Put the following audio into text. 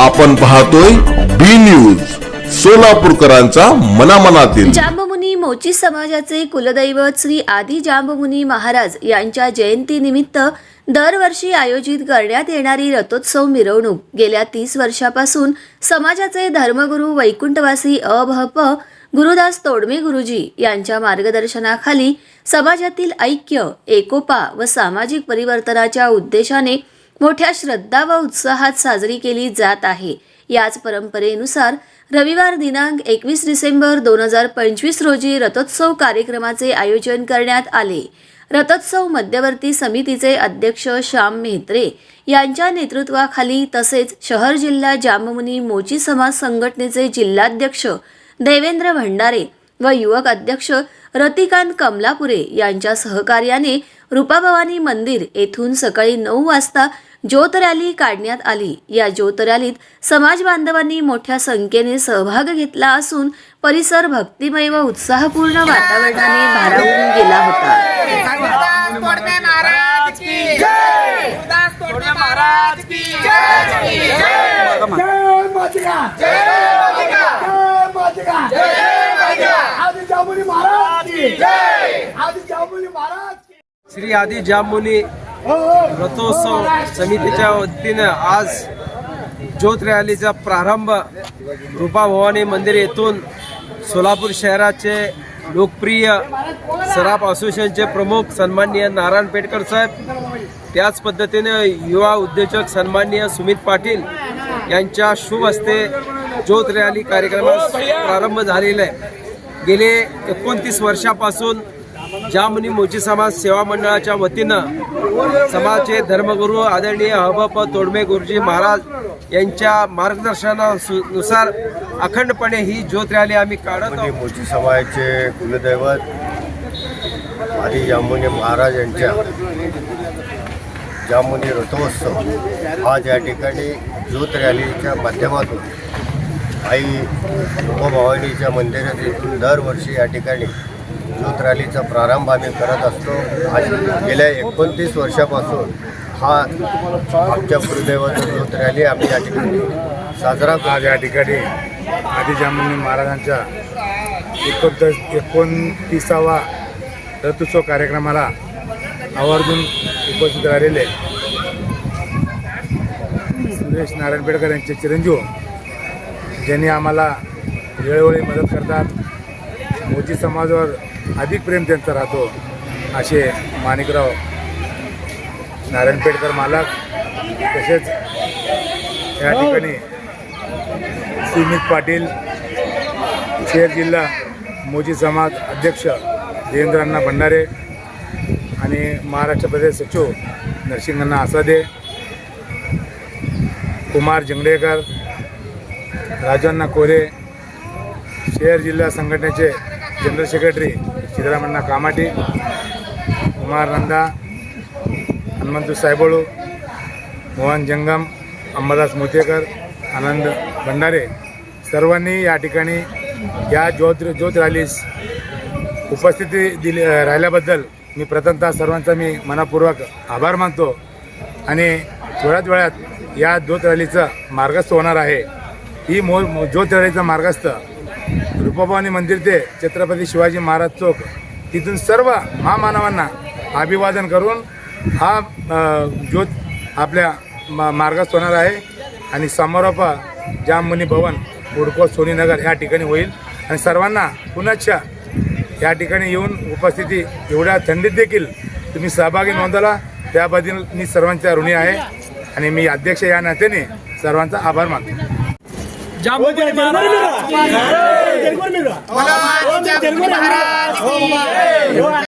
आपण पाहतोय बी न्यूज सोलापूरकरांचा मनामनातील. जांबमुनी मोची समाजाचे कुलदैवत श्री आदी जांबमुनी महाराज यांच्या जयंतीनिमित्त दरवर्षी आयोजित करण्यात येणारी रथोत्सव मिरवणूक. गेल्या तीस वर्षापासून समाजाचे धर्मगुरू वैकुंठवासी अभप गुरुदास तोडमे गुरुजी यांच्या मार्गदर्शनाखाली समाजातील ऐक्य एकोपा व सामाजिक परिवर्तनाच्या उद्देशाने मोठ्या श्रद्धा व उत्साहात साजरी केली जात आहे. याच परंपरेनुसार रविवार दिनांक एकवीस डिसेंबर दोन हजार पंचवीस रोजी रथोत्सव कार्यक्रमाचे आयोजन करण्यात आले. रथोत्सव मध्यवर्ती समितीचे अध्यक्ष श्याम मेहत्रे यांच्या नेतृत्वाखाली तसेच शहर जिल्हा जाममुनी मोची समाज संघटनेचे जिल्हाध्यक्ष देवेंद्र भंडारे व युवक अध्यक्ष रतिकांत कमलापुरे यांच्या सहकार्याने रूपाभवानी मंदिर येथून सकाळी नऊ वाजता ज्योत रॅली काढण्यात आली. या ज्योत रॅलीत समाज बांधवांनी मोठ्या संख्येने सहभाग घेतला असून परिसर भक्तिमय व उत्साहपूर्ण वातावरणाने भारावून गेला होता. गुरुदास तोडमे महाराज की जय गुरुदास तोडमे महाराज की जय! जय मातिका जय मातिका जय मातिका जय मातिका आदि जामुनी रथोत्सव समितीच्या वतीनं आज ज्योत रॅलीचा प्रारंभ रूपाभवानी मंदिर येथून सोलापूर शहराचे लोकप्रिय सराफ असोसिएशनचे प्रमुख सन्माननीय नारायण पेटकर साहेब त्याच पद्धतीने युवा उद्योजक सन्माननीय सुमित पाटील यांच्या शुभ हस्ते ज्योत रॅली कार्यक्रमास प्रारंभ झालेला आहे. गेले एकोणतीस वर्षापासून जामुनी मोची समाज सेवा मंडळाच्या वतीनं समाजचे धर्मगुरू आदरणीय हबप तोडमे गुरुजी महाराज यांच्या मार्गदर्शनानुसार अखंडपणे ही ज्योत रॅली आम्ही काढत मोची समाजाचे कुलदैवत आदी जामुनी महाराज यांच्या जामुनी रथोत्सव आज या ठिकाणी ज्योत रॅलीच्या माध्यमातून आई उपभवानीच्या मंदिरात येथून दरवर्षी या ठिकाणी ज्योत रॅलीचा प्रारंभ आम्ही करत असतो. आज गेल्या एकोणतीस वर्षापासून हा आमच्या गुरुदैवाचा ज्योत रॅली आम्ही या ठिकाणी साजरा आज या ठिकाणी आदिजामुनी महाराजांच्या एकोणतीस एकोणतीसावा रथोत्सव कार्यक्रमाला आवर्जून उपस्थित राहिलेले सुरेश नारायण पेडकर यांचे चिरंजीव ज्यांनी आम्हाला वेळोवेळी मदत करतात. मोची समाजावर अधिक प्रेम त्यांचा राहतो असे माणिकराव नारायणपेठकर मालक तसेच या ठिकाणी सुमित पाटील शेर जिल्हा मोजी समाज अध्यक्ष देवेंद्रांना भंडारे आणि महाराष्ट्र प्रदेश सचिव नरसिंहांना आसादे कुमार जंगडेकर राजांना कोरे शहर जिल्हा संघटनेचे जनरल सेक्रेटरी सिद्धरामण्णा कामाटे कुमार नंदा हनुमंतू सायबळू मोहन जंगम अंबादास मोतेकर आनंद भंडारे सर्वांनी या ठिकाणी या ज्योत ज्योत रॅलीस उपस्थिती दिली राहिल्याबद्दल मी प्रथमतः सर्वांचा मी मनापूर्वक आभार मानतो आणि थोड्याच वेळात या ज्योत रॅलीचं मार्गस्थ होणार आहे ही मो मो- ज्योत रॅलीचं मार्गस्थ रूपभवानी मंदिर ते छत्रपती शिवाजी महाराज चौक. तिथून सर्व महामानवांना अभिवादन करून हा ज्योत आपल्या मा मार्गात होणार आहे. आणि समारोप जाममुनी भवन उडको सोनीनगर ह्या ठिकाणी होईल. आणि सर्वांना पुनश्च या ठिकाणी येऊन उपस्थिती एवढ्या थंडीत देखील तुम्ही सहभागी नोंदवला. त्याबद्दल मी सर्वांच्या ऋणी आहे. आणि मी अध्यक्ष या नात्याने सर्वांचा आभार मानतो. जाममुनी महाराज महाराज की जय